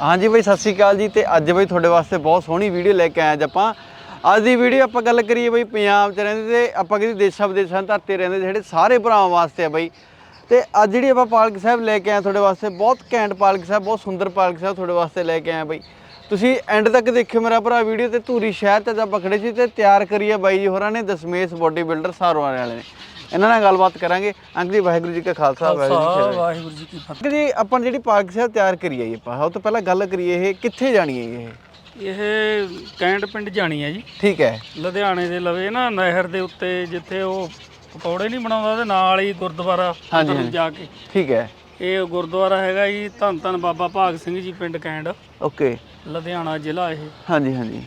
ਹਾਂਜੀ ਬਾਈ, ਸਤਿ ਸ਼੍ਰੀ ਅਕਾਲ ਜੀ ਤੇ ਅੱਜ ਬਾਈ ਤੁਹਾਡੇ ਵਾਸਤੇ ਬਹੁਤ ਸੋਹਣੀ ਵੀਡੀਓ ਲੈ ਕੇ ਆਏ ਅੱਜ ਆਪਾਂ। ਅੱਜ ਦੀ ਵੀਡੀਓ ਆਪਾਂ ਗੱਲ ਕਰੀਏ ਬਈ ਪੰਜਾਬ 'ਚ ਰਹਿੰਦੇ ਤੇ ਆਪਾਂ ਕਿਤੇ ਦੇਸ਼ਾਂ ਵਿਦੇਸ਼ਾਂ ਧਰਤੇ ਰਹਿੰਦੇ ਜਿਹੜੇ ਸਾਰੇ ਭਰਾਵਾਂ ਵਾਸਤੇ ਆ ਬਾਈ। ਤੇ ਅੱਜ ਜਿਹੜੀ ਆਪਾਂ ਪਾਲਕ ਸਾਹਿਬ ਲੈ ਕੇ ਆਏ ਤੁਹਾਡੇ ਵਾਸਤੇ, ਬਹੁਤ ਘੈਂਟ ਪਾਲਕ ਸਾਹਿਬ, ਬਹੁਤ ਸੁੰਦਰ ਪਾਲਕ ਸਾਹਿਬ ਤੁਹਾਡੇ ਵਾਸਤੇ ਲੈ ਕੇ ਆਏ ਬਾਈ। ਤੁਸੀਂ ਐਂਡ ਤੱਕ ਦੇਖਿਓ ਮੇਰਾ ਭਰਾ ਵੀਡੀਓ ਤੇ ਧੂਰੀ ਸ਼ਹਿਰ ਤੇ ਆਪਾਂ ਖੜੇ ਸੀ ਤੇ ਤਿਆਰ ਕਰੀਏ ਬਾਈ ਜੀ ਹੋਰਾਂ ਨੇ ਦਸਮੇਸ਼ ਬੋਡੀ ਬਿਲਡਰ ਸਾਰੋਂ ਵਾਲੇ ਨੇ। ਇਹਨਾਂ ਨਾਲ ਗੱਲਬਾਤ ਕਰਾਂਗੇ। ਅੰਕਲ ਜੀ ਵਾਹਿਗੁਰੂ ਜੀ ਕਾ ਖਾਲਸਾ ਵਾਹਿਗੁਰੂ ਜੀ ਕੀ ਫਤਿਹ। ਵਾਹਿਗੁਰੂ ਜੀ ਕੀ ਫਤਿਹ। ਕਿ ਜੀ ਆਪਾਂ ਜਿਹੜੀ ਪਾਰਕ ਸਾਹਿਬ ਤਿਆਰ ਕਰੀ ਹੈ ਆਪਾਂ ਉਹ ਤੋਂ ਪਹਿਲਾਂ ਗੱਲ ਕਰੀਏ ਇਹ ਕਿੱਥੇ ਜਾਣੀ ਹੈ ਇਹ? ਇਹ ਕੈਂਟ ਪਿੰਡ ਜਾਣੀ ਹੈ ਜੀ। ਠੀਕ ਹੈ। ਲੁਧਿਆਣੇ ਦੇ ਲਵੇ ਨਾ ਨਹਿਰ ਦੇ ਉੱਤੇ ਜਿੱਥੇ ਉਹ ਪਕੌੜੇ ਨਹੀਂ ਬਣਾਉਂਦਾ ਉਹਦੇ ਨਾਲ ਹੀ ਗੁਰਦੁਆਰਾ ਹਾਂਜੀ। ਜਾ ਕੇ। ਠੀਕ ਹੈ। ਇਹ ਗੁਰਦੁਆਰਾ ਹੈਗਾ ਜੀ ਧੰਨ ਧੰਨ ਬਾਬਾ ਭਾਗ ਸਿੰਘ ਜੀ ਪਿੰਡ ਕੈਂਡ ਓਕੇ। ਲੁਧਿਆਣਾ ਜ਼ਿਲ੍ਹਾ ਇਹ। ਹਾਂਜੀ ਹਾਂਜੀ।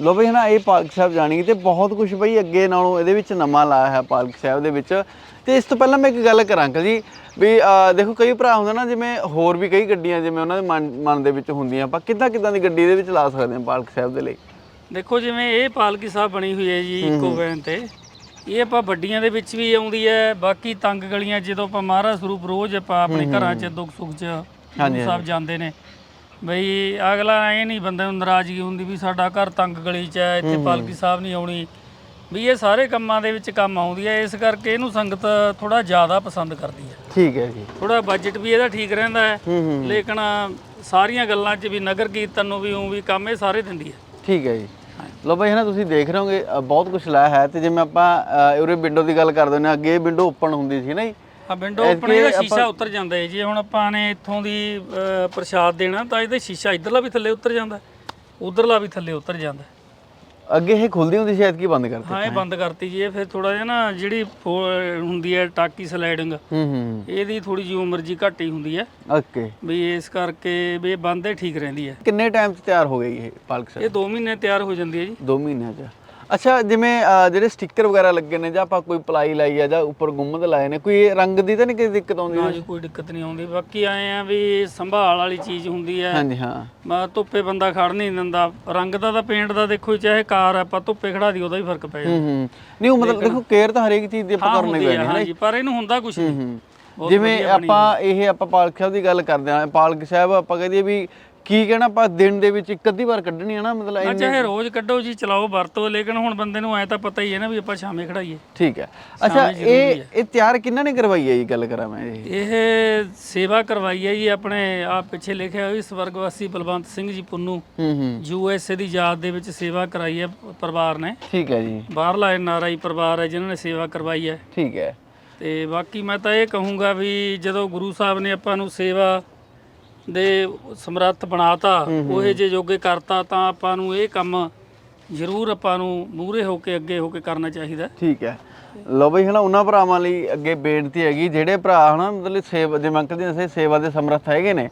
ਲੋ ਬਈ ਹਨਾ ਇਹ ਪਾਲਕ ਸਾਹਿਬ ਜਾਣੀ ਤੇ ਬਹੁਤ ਕੁਝ ਬਈ ਅੱਗੇ ਨਾਲੋਂ ਇਹਦੇ ਵਿੱਚ ਨਵਾਂ ਲਾਇਆ ਹੈ ਪਾਲਕ ਸਾਹਿਬ ਦੇ ਵਿੱਚ। ਤੇ ਇਸ ਤੋਂ ਪਹਿਲਾਂ ਮੈਂ ਇੱਕ ਗੱਲ ਕਰਾਂ ਅੰਕਲ ਜੀ ਵੀ ਦੇਖੋ ਕਈ ਭਰਾ ਹੁੰਦੇ ਨਾ ਜਿਵੇਂ ਹੋਰ ਵੀ ਕਈ ਗੱਡੀਆਂ ਜਿਵੇਂ ਉਹਨਾਂ ਦੇ ਮਨ ਦੇ ਵਿੱਚ ਹੁੰਦੀਆਂ ਆਪਾਂ ਕਿੱਦਾਂ ਕਿੱਦਾਂ ਦੀ ਗੱਡੀ ਦੇ ਵਿੱਚ ਲਾ ਸਕਦੇ ਹਾਂ ਪਾਲਕ ਸਾਹਿਬ ਦੇ ਲਈ? ਦੇਖੋ ਜਿਵੇਂ ਇਹ ਪਾਲਕੀ ਸਾਹਿਬ ਬਣੀ ਹੋਈ ਹੈ ਜੀ ਇਕੋ ਵੈਨ ਤੇ ਇਹ ਆਪਾਂ ਵੱਡੀਆਂ ਦੇ ਵਿੱਚ ਵੀ ਆਉਂਦੀ ਹੈ ਬਾਕੀ ਤੰਗ ਗਲੀਆਂ ਜਦੋਂ ਆਪਾਂ ਮਹਾਰਾਜ ਸਰੂਪ ਰੋਜ਼ ਆਪਾਂ ਆਪਣੇ ਘਰਾਂ 'ਚ ਦੁੱਖ ਸੁੱਖ 'ਚ ਸਾਹਿਬ ਜਾਂਦੇ ਨੇ ਬਈ ਅਗਲਾ ਐ ਨਹੀਂ ਬੰਦੇ ਨੂੰ ਨਾਰਾਜ਼ਗੀ ਹੁੰਦੀ ਵੀ ਸਾਡਾ ਘਰ ਤੰਗ ਗਲੀ 'ਚ ਹੈ ਇੱਥੇ ਪਾਲਕੀ ਸਾਹਿਬ ਨਹੀਂ ਆਉਣੀ। ਵੀ ਇਹ ਸਾਰੇ ਕੰਮਾਂ ਦੇ ਵਿੱਚ ਕੰਮ ਆਉਂਦੀ ਹੈ ਇਸ ਕਰਕੇ ਇਹਨੂੰ ਸੰਗਤ ਥੋੜਾ ਜ਼ਿਆਦਾ ਪਸੰਦ ਕਰਦੀ ਹੈ। ਠੀਕ ਹੈ ਜੀ। ਥੋੜਾ ਬਜਟ ਵੀ ਇਹਦਾ ਠੀਕ ਰਹਿੰਦਾ ਹੈ। ਹੂੰ ਹੂੰ। ਲੇਕਿਨ ਸਾਰੀਆਂ ਗੱਲਾਂ 'ਚ ਵੀ ਨਗਰ ਕੀਰਤਨ ਨੂੰ ਵੀ ਉਹ ਵੀ ਕੰਮ ਇਹ ਸਾਰੇ ਦਿੰਦੀ ਹੈ। ਠੀਕ ਹੈ ਜੀ। ਲੋ ਬਈ ਹਨਾ ਤੁਸੀਂ ਦੇਖ ਰਹੇ ਹੋਗੇ ਬਹੁਤ ਕੁਝ ਲਾਇਆ ਹੈ ਤੇ ਜਿਵੇਂ ਆਪਾਂ ਉਰੇ ਵਿੰਡੋ ਦੀ ਗੱਲ ਕਰਦੇ ਨੇ ਅੱਗੇ ਵਿੰਡੋ ਓਪਨ ਹੁੰਦੀ ਸੀ ਨਾ ਜੀ। ਆ ਵਿੰਡੋ ਓਪਨ ਇਹਦਾ ਸ਼ੀਸ਼ਾ ਉਤਰ ਜਾਂਦਾ ਹੈ ਜੀ ਹੁਣ ਆਪਾਂ ਨੇ ਇੱਥੋਂ ਦੀ ਪ੍ਰਸ਼ਾਦ ਦੇਣਾ ਤਾਂ ਇਹਦਾ ਸ਼ੀਸ਼ਾ ਇਧਰਲਾ ਵੀ ਥੱਲੇ ਉਤਰ ਜਾਂਦਾ ਉਧਰਲਾ ਵੀ ਥੱਲੇ ਉਤਰ ਜਾਂਦਾ ਅੱਗੇ ਇਹ ਖੁੱਲਦੀ ਹੁੰਦੀ ਸੀ ਐਤਕੀ ਬੰਦ ਕਰਤੀ। ਹਾਂ ਇਹ ਬੰਦ ਕਰਤੀ ਜੀ ਇਹ ਫਿਰ ਥੋੜਾ ਜਿਹਾ ਨਾ ਜਿਹੜੀ ਹੁੰਦੀ ਹੈ ਟਾਕੀ ਸਲਾਈਡਿੰਗ ਹੂੰ ਹੂੰ ਇਹਦੀ ਥੋੜੀ ਜਿਹੀ ਉਮਰ ਜੀ ਘੱਟ ਹੀ ਹੁੰਦੀ ਹੈ ਓਕੇ। ਵੀ ਇਸ ਕਰਕੇ ਵੀ ਇਹ ਬੰਦ ਠੀਕ ਰਹਿੰਦੀ ਹੈ ਕਿੰਨੇ ਟਾਈਮ 'ਚ ਤਿਆਰ ਹੋ ਗਈ ਇਹ ਪਾਲਕ ਸਾਹਿਬ ਇਹ 2 ਮਹੀਨੇ ਤਿਆਰ ਹੋ ਜਾਂਦੀ ਹੈ ਜੀ। 2 ਮਹੀਨਿਆਂ 'ਚ। ਅੱਛਾ ਜਿਵੇਂ ਜਿਹੜੇ ਸਟicker ਵਗੈਰਾ ਲੱਗੇ ਨੇ ਜਾਂ ਆਪਾਂ ਕੋਈ ਪਲਾਈ ਲਾਈ ਆ ਜਾਂ ਉੱਪਰ ਗੁੰਮਦ ਲਾਏ ਨੇ ਕੋਈ ਰੰਗ ਦੀ ਤਾਂ ਨਹੀਂ ਕੋਈ ਦਿੱਕਤ ਆਉਂਦੀ? ਨਾ ਜੀ ਕੋਈ ਦਿੱਕਤ ਨਹੀਂ ਆਉਂਦੀ। ਬਾਕੀ ਆਏ ਆ ਵੀ ਸੰਭਾਲ ਵਾਲੀ ਚੀਜ਼ ਹੁੰਦੀ ਹੈ। ਹਾਂਜੀ ਹਾਂ। ਮੈਂ ਧੁੱਪੇ ਬੰਦਾ ਖੜ ਨਹੀਂ ਦਿੰਦਾ। ਰੰਗ ਦਾ ਤਾਂ ਪੇਂਟ ਦਾ ਦੇਖੋ ਚਾਹੇ ਕਾਰ ਆਪਾਂ ਧੁੱਪੇ ਖੜਾ ਦੀ ਉਹਦਾ ਹੀ ਫ਼ਰਕ ਪੈ ਜਾਂਦਾ। ਹੂੰ ਹੂੰ। ਨਹੀਂ ਉਹ ਮਤਲਬ ਦੇਖੋ ਕੇਅਰ ਤਾਂ ਹਰੇਕ ਚੀਜ਼ ਦੀ ਆਪਾਂ ਹਾਂ ਕਰਨੀ ਹੁੰਦੀ ਪੈਣੀ ਹੈ ਹੈ ਹਾਂਜੀ। ਪਰ ਇਹਨੂੰ ਹੁੰਦਾ ਕੁਝ ਨਹੀਂ। ਹੂੰ। ਜਿਵੇਂ ਆਪਾਂ ਇਹ ਆਪਾਂ ਪਾਲਕ ਸਾਹਿਬ ਦੀ ਗੱਲ ਕਰਦੇ ਆ ਪਾਲਕ ਸਾਹਿਬ ਆਪਾਂ ਕਹਦੇ ਵੀ ਕੀ ਕਹਿਣਾ ਆਪਾਂ ਦਿਨ ਦੇ ਵਿੱਚ ਇੱਕ ਅੱਧੀ ਵਾਰ ਕੱਢਣੀ ਹੈ ਨਾ ਮਤਲਬ ਇੰਨੀ- ਚਾਹੇ ਰੋਜ਼ ਕੱਢੋ ਜੀ ਚਲਾਓ ਵਰਤੋ ਲੇਕਿਨ ਹੁਣ ਬੰਦੇ ਨੂੰ ਐ ਤਾਂ ਪਤਾ ਹੀ ਹੈ ਨਾ ਵੀ ਆਪਾਂ ਸ਼ਾਮੇ ਖੜਾਈਏ। ਠੀਕ ਹੈ। ਅੱਛਾ ਇਹ ਇਹ ਤਿਆਰ ਕਿੰਨਾ ਨੇ ਕਰਵਾਈ ਹੈ ਜੀ ਗੱਲ ਕਰਾਂ ਮੈਂ ਇਹ? ਇਹ ਸੇਵਾ ਕਰਵਾਈ ਹੈ ਜੀ ਆਪਣੇ ਆ ਪਿੱਛੇ ਲਿਖਿਆ ਹੋਇਆ ਸਵਰਗਵਾਸੀ ਬਲਵੰਤ ਸਿੰਘ ਜੀ ਪੁੰਨੂ। ਹੂੰ ਹੂੰ। ਯੂ ਐਸ ਏ ਦੀ ਯਾਦ ਦੇ ਵਿੱਚ ਸੇਵਾ ਕਰਾਈ ਹੈ ਪਰਿਵਾਰ ਨੇ। ਠੀਕ ਹੈ ਜੀ। ਬਾਹਰਲਾ ਐਨਆਰਆਈ ਪਰਿਵਾਰ ਹੈ ਜਿਨ੍ਹਾਂ ਨੇ ਸੇਵਾ ਕਰਵਾਈ ਹੈ। ਠੀਕ ਹੈ। ਤੇ ਬਾਕੀ ਮੈਂ ਤਾਂ ਇਹ ਕਹੂੰਗਾ ਵੀ ਜਦੋਂ ਗੁਰੂ ਸਾਹਿਬ ਨੇ ਆਪਾਂ ਨੂੰ ਸੇਵਾ ਦੇ ਸਮਰੱਥ ਬਣਾਤਾ ਉਹੇ ਜੇ ਜੋਗੇ ਕਰਤਾ ਤਾਂ ਆਪਾਂ ਨੂੰ ਇਹ ਕੰਮ ਜ਼ਰੂਰ ਆਪਾਂ ਨੂੰ ਮੂਹਰੇ ਹੋ ਕੇ ਅੱਗੇ ਹੋ ਕੇ ਕਰਨਾ ਚਾਹੀਦਾ। ਠੀਕ ਹੈ। ਲੋ ਬਈ ਹਨਾ ਉਹਨਾਂ ਭਰਾਵਾਂ ਲਈ ਅੱਗੇ ਬੇਨਤੀ ਹੈਗੀ ਜਿਹੜੇ ਭਰਾ ਹਨਾ ਮਤਲਬ ਸੇਵਾ ਜਿਵੇਂ ਅੰਕਲ ਜੀ ਦੱਸੇ ਸੇਵਾ ਦੇ ਸਮਰੱਥ ਹੈਗੇ ਨੇ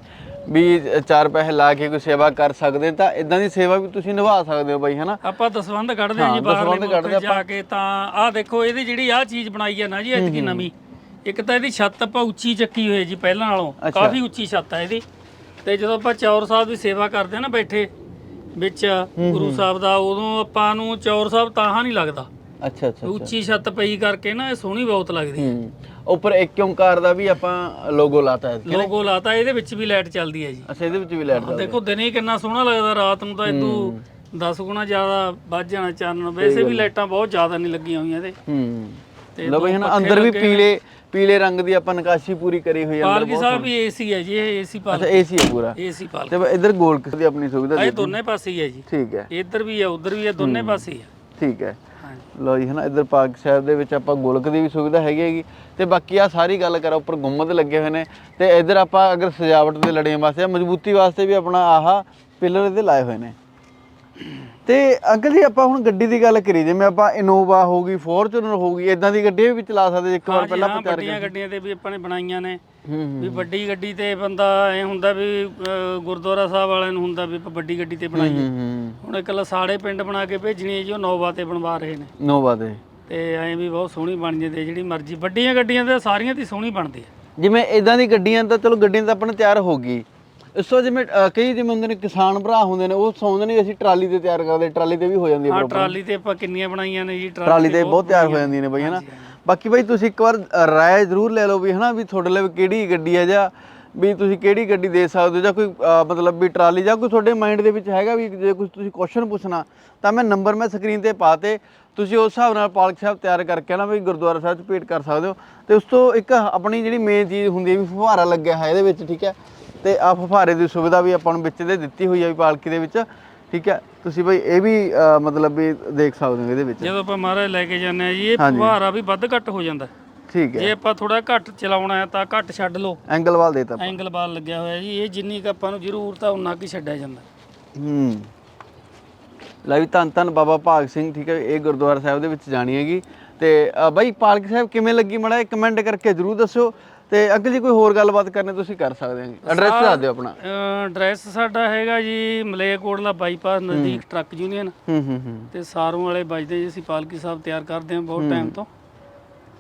ਵੀ ਚਾਰ ਪੈਸੇ ਲਾ ਕੇ ਕੋਈ ਸੇਵਾ ਕਰ ਸਕਦੇ ਤਾਂ ਇਦਾਂ ਦੀ ਸੇਵਾ ਵੀ ਤੁਸੀਂ ਨਿਭਾ ਸਕਦੇ ਹੋ ਬਈ ਹਨਾ। ਆਪਾਂ ਦਸਵੰਧ ਕੱਢਦੇ ਹਾਂ ਜੀ ਬਾਹਰਲੇ ਮੁਲਕ ਜਾ ਕੇ ਤਾਂ ਆਹ ਦੇਖੋ ਇਹਦੀ ਜਿਹੜੀ ਆਹ ਚੀਜ਼ ਬਣਾਈ ਹੈ ਨਾ ਜੀ ਐਤਕੀ ਨਵੀਂ। ਇੱਕ ਤਾਂ ਇਹਦੀ ਛੱਤ ਆਪਾਂ ਉੱਚੀ ਚੱਕੀ ਹੋਈ ਹੈ ਜੀ ਪਹਿਲਾਂ ਨਾਲੋਂ। ਕਾਫੀ ਉੱਚੀ ਛੱਤ ਹੈ ਇਹਦੀ। ਤੇ ਜਦੋਂ ਆਪਾਂ ਚੌਰ ਸਾਹਿਬ ਦੀ ਸੇਵਾ ਕਰਦੇ ਹਾਂ ਨਾ ਬੈਠੇ ਵਿੱਚ ਗੁਰੂ ਸਾਹਿਬ ਦਾ ਉਦੋਂ ਆਪਾਂ ਨੂੰ ਚੌਰ ਸਾਹਿਬ ਤਾਹਾਂ ਨਹੀਂ ਲੱਗਦਾ। ਅੱਛਾ ਅੱਛਾ ਉੱਚੀ ਛੱਤ ਪਈ ਕਰਕੇ ਨਾ ਇਹ ਸੋਹਣੀ ਬਹੁਤ ਲੱਗਦੀ ਹੈ। ਉੱਪਰ ਇੱਕ ਓੰਕਾਰ ਦਾ ਵੀ ਆਪਾਂ ਲੋਗੋ ਲਾਤਾ ਹੈ ਲੋਗੋ ਲਾਤਾ ਇਹਦੇ ਵਿੱਚ ਵੀ ਲਾਈਟ ਚੱਲਦੀ ਹੈ ਜੀ। ਅੱਛਾ ਇਹਦੇ ਵਿੱਚ ਵੀ ਲਾਈਟ ਦਾ ਦੇਖੋ ਦਿਨੇ ਕਿੰਨਾ ਸੋਹਣਾ ਲੱਗਦਾ ਰਾਤ ਨੂੰ ਤਾਂ ਇਦੋਂ 10 ਗੁਣਾ ਜ਼ਿਆਦਾ ਵੱਧ ਜਾਣਾ ਚਾਨਣ। ਵੈਸੇ ਵੀ ਲਾਈਟਾਂ ਬਹੁਤ ਜ਼ਿਆਦਾ ਨਹੀਂ ਲੱਗੀਆਂ ਹੋਈਆਂ ਇਹਦੇ। ਹੂੰ। ਤੇ ਲੋ ਬਈ ਹਨਾ ਅੰਦਰ ਵੀ ਪੀਲੇ ਪੀਲੇ ਰੰਗ ਦੀ ਆਪਾਂ ਨਕਾਸ਼ੀ ਪੂਰੀ ਕਰੀ ਹੋਈ ਹੈ ਪਾਲਕੀ ਸਾਹਿਬ ਵੀ ਏਸੀ ਹੈ ਜੀ ਇਹ ਏਸੀ ਅੱਛਾ ਏਸੀ ਹੈ ਪੂਰਾ। ਏਸੀ ਪਾਲ ਤੇ ਇਧਰ ਗੋਲਕ ਦੀ ਆਪਣੀ ਸੁਵਿਧਾ ਇਹ ਦੋਨੇ ਪਾਸੇ ਹੀ ਹੈ ਜੀ। ਠੀਕ ਹੈ। ਇੱਧਰ ਵੀ ਹੈ ਉੱਧਰ ਵੀ ਹੈ ਦੋਨੇ ਪਾਸੇ ਹੀ ਹੈ। ਠੀਕ ਹੈ। ਹਾਂਜੀ। ਲੋ ਜੀ ਹਨਾ ਇਧਰ ਪਾਕ ਸਾਹਿਬ ਦੇ ਵਿੱਚ ਆਪਾਂ ਗੋਲਕ ਦੀ ਵੀ ਸੁਵਿਧਾ ਹੈਗੀ ਹੈਗੀ। ਤੇ ਬਾਕੀ ਆ ਸਾਰੀ ਗੱਲ ਕਰਾਂ ਉੱਪਰ ਗੁੰਮਦ ਲੱਗੇ ਹੋਏ ਨੇ। ਤੇ ਇਧਰ ਆਪਾਂ ਅਗਰ ਸਜਾਵਟ ਦੇ ਲੜੀਆਂ ਵਾਸਤੇ ਮਜ਼ਬੂਤੀ ਵਾਸਤੇ ਵੀ ਆਪਣਾ ਆਹ ਪਿੱਲਰ ਇਹਦੇ ਲਾਏ ਹੋਏ ਨੇ। ਤੇ ਅੰਕਲ ਜੀ ਆਪਾਂ ਹੁਣ ਗੱਡੀ ਦੀ ਗੱਲ ਕਰੀ ਜਿਵੇਂ ਆਪਾਂ ਇਨੋਵਾ ਹੋ ਗਈ ਫੋਰਚੂਨਰ ਹੋ ਗਈ ਇਦਾਂ ਦੀ ਗੱਡੀ ਵੀ ਚਲਾ ਸਕਦੇ ਇੱਕ ਵਾਰ ਪਹਿਲਾਂ ਤਿਆਰ ਵੱਡੀਆਂ ਗੱਡੀਆਂ ਤੇ ਵੀ ਆਪਾਂ ਨੇ ਬਣਾਈਆਂ ਨੇ। ਵੀ ਵੱਡੀ ਗੱਡੀ ਤੇ ਬੰਦਾ ਐ ਹੁੰਦਾ ਵੀ ਗੁਰਦੁਆਰਾ ਸਾਹਿਬ ਵਾਲਿਆਂ ਨੂੰ ਹੁੰਦਾ ਵੀ ਆਪਾਂ ਵੱਡੀ ਗੱਡੀ ਤੇ ਬਣਾਈਏ। ਹੁਣ ਇੱਕ ਲਸਾੜੇ ਪਿੰਡ ਬਣਾ ਕੇ ਭੇਜਣੀ ਹੈ ਜੀ ਉਹ ਨੋਵਾ ਤੇ ਬਣਵਾ ਰਹੇ ਨੇ। ਨੋਵਾ ਦੇ ਤੇ ਐਂ ਵੀ ਬਹੁਤ ਸੋਹਣੀ ਬਣ ਜਾਂਦੀ ਜਿਹੜੀ ਮਰਜ਼ੀ। ਵੱਡੀਆਂ ਗੱਡੀਆਂ ਤੇ ਸਾਰੀਆਂ ਦੀ ਸੋਹਣੀ ਬਣਦੀ ਹੈ। ਜਿਵੇਂ ਇਦਾਂ ਦੀ ਗੱਡੀਆਂ ਤਾਂ ਚਲੋ ਗੱਡੀਆਂ ਤਾਂ ਆਪਣਾ ਤਿਆਰ ਹੋ ਗਈ। ਇਸ ਤੋਂ ਜਿਵੇਂ ਅ, ਕਈ ਜਿਵੇਂ ਹੁੰਦੇ ਨੇ ਕਿਸਾਨ ਭਰਾ ਹੁੰਦੇ ਨੇ ਉਹ ਸੌਂਦੇ ਨੇ ਅਸੀਂ ਟਰਾਲੀ ਤੇ ਤਿਆਰ ਕਰਦੇ ਟਰਾਲੀ ਤੇ ਵੀ ਹੋ ਜਾਂਦੀ ਹੈ ਹਾਂ ਟਰਾਲੀ ਤੇ ਆਪਾਂ ਕਿੰਨੀਆਂ ਬਣਾਈਆਂ ਨੇ ਜੀ ਟਰਾਲੀ ਤੇ ਬਹੁਤ ਤਿਆਰ ਹੋ ਜਾਂਦੀਆਂ ਨੇ ਬਈ ਹਨਾ? ਬਾਕੀ ਬਈ ਤੁਸੀਂ ਇੱਕ ਵਾਰ ਅ, ਰਾਏ ਜ਼ਰੂਰ ਲੈ ਲਓ ਵੀ ਹਨਾ ਵੀ ਤੁਹਾਡੇ ਲਈ ਕਿਹੜੀ ਗੱਡੀ ਹੈ ਜਾਂ ਵੀ ਤੁਸੀਂ ਕਿਹੜੀ ਗੱਡੀ ਦੇ ਸਕਦੇ ਹੋ ਜਾਂ ਕੋਈ ਅ, ਮਤਲਬ ਵੀ ਟਰਾਲੀ ਜਾਂ ਕੋਈ ਤੁਹਾਡੇ ਮਾਈਂਡ ਦੇ ਵਿੱਚ ਹੈਗਾ ਵੀ ਜੇ ਕੁਝ ਤੁਸੀਂ ਕੁਐਸਚਨ ਪੁੱਛਣਾ ਤਾਂ ਮੈਂ ਨੰਬਰ ਮੈਂ ਸਕਰੀਨ ਤੇ ਪਾਤੇ ਤੁਸੀਂ ਉਸ ਹਿਸਾਬ ਨਾਲ ਪਾਲਕ ਸਾਹਿਬ ਤਿਆਰ ਕਰਕੇ ਨਾ ਵੀ ਗੁਰਦੁਆਰਾ ਸਾਹਿਬ ਚ ਭੇਟ ਕਰ ਸਕਦੇ ਹੋ। ਤੇ ਉਸ ਤੋਂ ਇੱਕ ਆਪਣੀ ਜਿਹੜੀ ਮੇਨ ਚੀਜ਼ ਹੁੰਦੀ ਹੈ ਵੀ ਫੁਹਾਰਾ ਲੱਗਿਆ ਹੈ ਇਹਦੇ ਵਿੱਚ ਠੀਕ ਹੈ? ਤੇ ਆ ਫੁਹਾਰੇ ਦੀ ਸੁਵਿਧਾ ਵੀ ਆਪਾਂ ਨੂੰ ਵਿੱਚ ਦੇ ਦਿੱਤੀ ਹੋਈ ਹੈ ਵੀ ਪਾਲਕੀ ਦੇ ਵਿੱਚ। ਠੀਕ ਹੈ? ਤੁਸੀਂ ਬਈ ਇਹ ਵੀ ਮਤਲਬ ਵੀ ਦੇਖ ਸਕਦੇ ਹੋ ਇਹਦੇ ਵਿੱਚ। ਜਦੋਂ ਆਪਾਂ ਮਹਾਰਾਜ ਲੈ ਕੇ ਜਾਂਦੇ ਆ ਜੀ ਇਹ। ਫੁਹਾਰਾ ਵੀ ਵੱਧ ਘੱਟ ਹੋ ਜਾਂਦਾ। ਠੀਕ ਹੈ। ਜੇ ਆਪਾਂ ਥੋੜਾ ਘੱਟ ਚਲਾਉਣਾ ਹੈ ਤਾਂ ਘੱਟ ਛੱਡ ਲਓ। ਐਂਗਲ ਵਾਲ ਦੇਤਾ ਐਂਗਲ ਬਾਲ ਲੱਗਿਆ ਹੋਇਆ ਜੀ ਇਹ ਜਿੰਨੀ ਕੁ ਆਪਾਂ ਨੂੰ ਜ਼ਰੂਰਤ ਆ ਉਨਾ ਕੁ ਛੱਡਿਆ ਜਾਂਦਾ। ਹੂੰ। ਲੈ ਵੀ ਧੰਨ ਧੰਨ ਬਾਬਾ ਭਾਗ ਸਿੰਘ ਠੀਕ ਹੈ ਇਹ ਗੁਰਦੁਆਰਾ ਸਾਹਿਬ ਦੇ ਵਿੱਚ ਜਾਣੀ ਹੈਗੀ। ਤੇ ਬਾਈ ਪਾਲਕ ਸਾਹਿਬ ਕਿਵੇਂ ਲੱਗੀ ਮੜਾ ਕਮੈਂਟ ਕਰਕੇ ਜਰੂਰ ਦੱਸਿਓ। ਤੇ ਜੀ ਕੋਈ ਹੋਰ ਗੱਲਬਾਤ ਕਰਨੀ ਤੁਸੀਂ ਕਰ ਸਕਦੇ ਹੋ ਐਡਰੈਸ ਦੱਸ ਦਿਓ ਆਪਣਾ। ਐਡਰੈਸ ਸਾਡਾ ਹੈਗਾ ਜੀ ਮਲੇਕੋਟਲਾ ਬਾਈਪਾਸ ਨਜ਼ਦੀਕ ਟਰੱਕ ਯੂਨੀਅਨ ਹੂੰ ਹੂੰ ਹੂੰ। ਤੇ ਸਾਰੋਂ ਵਾਲੇ ਵੱਜਦੇ ਜੀ ਅਸੀਂ ਪਾਲਕੀ ਸਾਹਿਬ ਤਿਆਰ ਕਰਦੇ ਹਾਂ ਬਹੁਤ ਟਾਈਮ ਤੋਂ।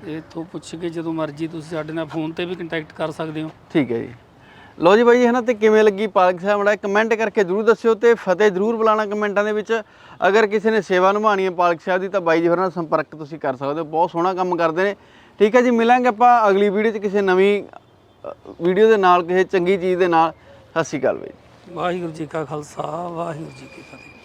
ਤੇ ਇੱਥੋਂ ਪੁੱਛ ਕੇ ਜਦੋਂ ਮਰਜ਼ੀ ਤੁਸੀਂ ਸਾਡੇ ਨਾਲ ਫੋਨ ਤੇ ਵੀ ਕੰਟੈਕਟ ਕਰ ਸਕਦੇ ਹੋ। ਠੀਕ ਹੈ ਜੀ। ਲੋ ਜੀ ਬਾਈ ਹੈ ਨਾ ਤੇ ਕਿਵੇਂ ਲੱਗੀ ਪਾਲਕ ਸਾਹਿਬ ਮੜਾ ਕਮੈਂਟ ਕਰਕੇ ਜਰੂਰ ਦੱਸਿਓ ਤੇ ਫਤਿਹ ਜਰੂਰ ਬੁਲਾਣਾ ਕਮੈਂਟਾਂ ਦੇ ਵਿੱਚ। ਅਗਰ ਕਿਸੇ ਨੇ ਸੇਵਾ ਨਿਭਾਉਣੀ ਹੈ ਪਾਲਕ ਸਾਹਿਬ ਦੀ, ਤਾਂ ਬਾਈ ਜੀ ਹੋਰਾਂ ਨਾਲ ਸੰਪਰਕ ਤੁਸੀਂ ਕਰ ਸਕਦੇ ਹੋ। ਬਹੁਤ ਸੋਹਣਾ ਕੰਮ ਕਰਦੇ ਨੇ। ਠੀਕ ਹੈ ਜੀ, ਮਿਲਾਂਗੇ ਆਪਾਂ ਅਗਲੀ ਵੀਡੀਓ 'ਚ ਕਿਸੇ ਨਵੀਂ ਵੀਡੀਓ ਦੇ ਨਾਲ, ਕਿਸੇ ਚੰਗੀ ਚੀਜ਼ ਦੇ ਨਾਲ। ਸਤਿ ਸ਼੍ਰੀ ਅਕਾਲ ਬਾਈ ਵਾਹਿਗੁਰੂ ਜੀ ਕਾ ਖਾਲਸਾ, ਵਾਹਿਗੁਰੂ ਜੀ ਕੀ ਫਤਿਹ।